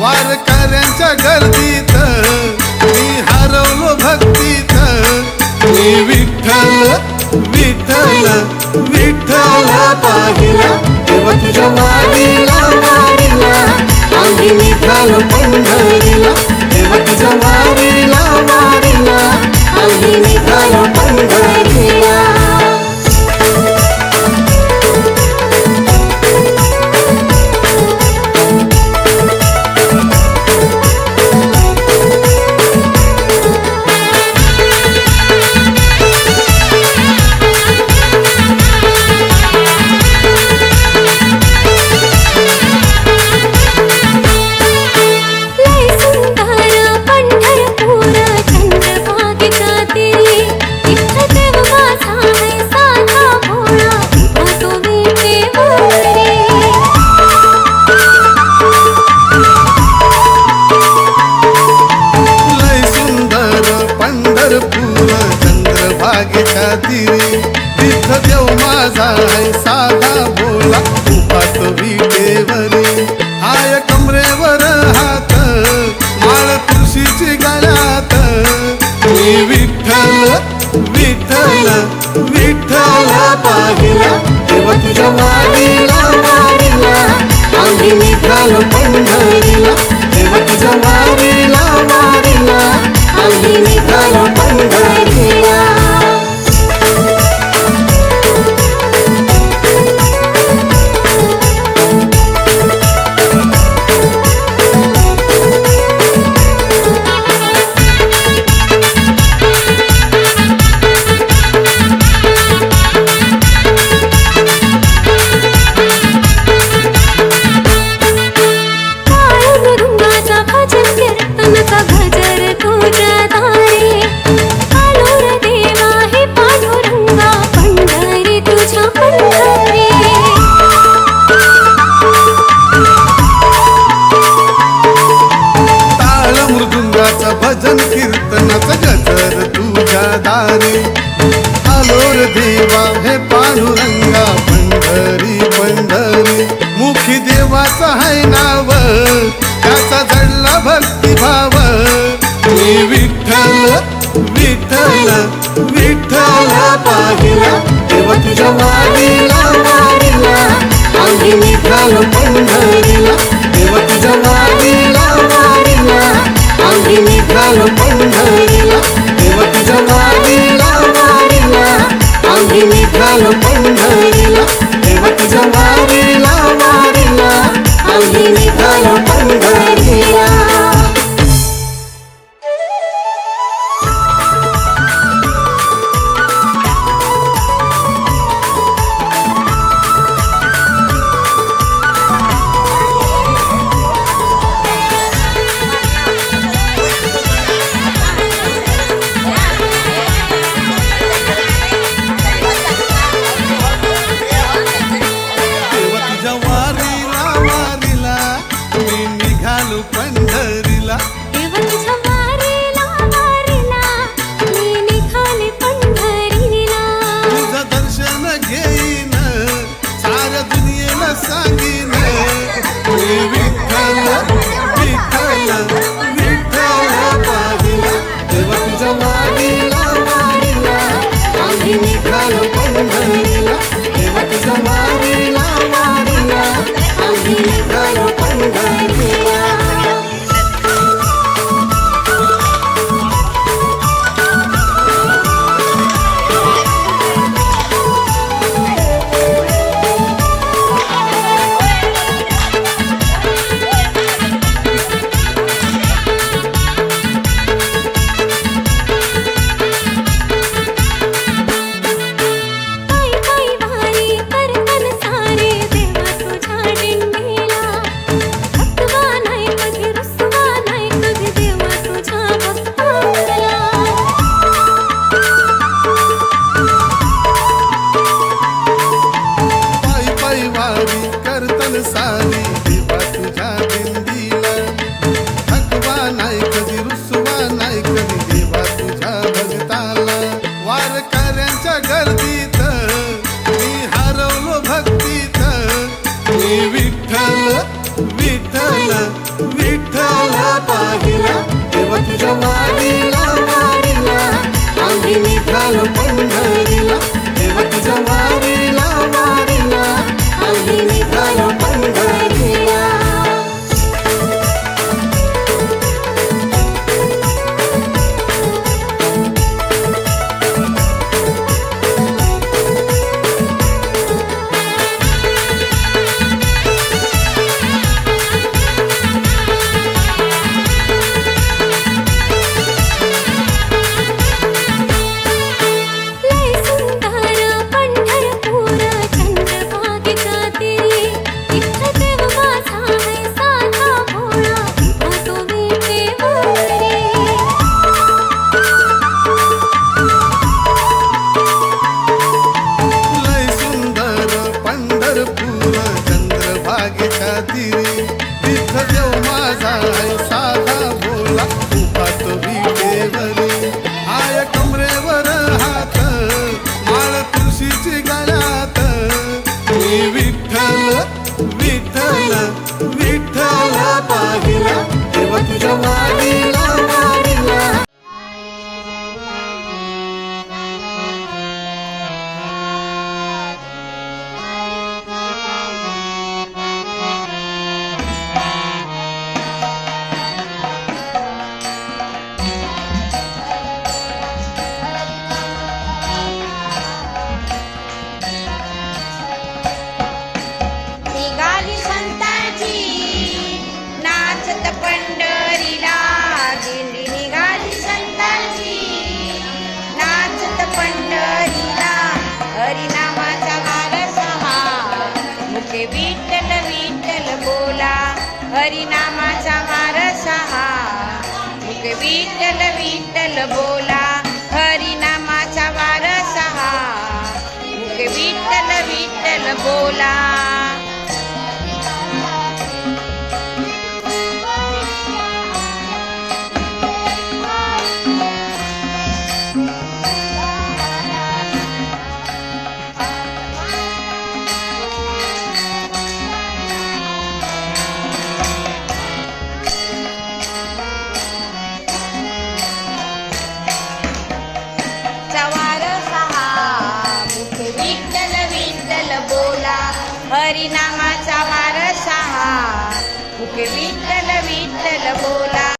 वारकऱ्यांच्या गर्दीत मी हरवलो भक्तीत. मी विठ्ठल विठ्ठल विठ्ठल पाहिला. तेव्हा तुझ्या वाडीला वाडीला आम्ही निघालो पंढरीला. तेव्हा तुझ्या वाडी निघालो पंढरीला देवा तुझ्या माझा विठ्ठल बोला हरिनामाचा वारसा. विठ्ठल विठ्ठल बोला.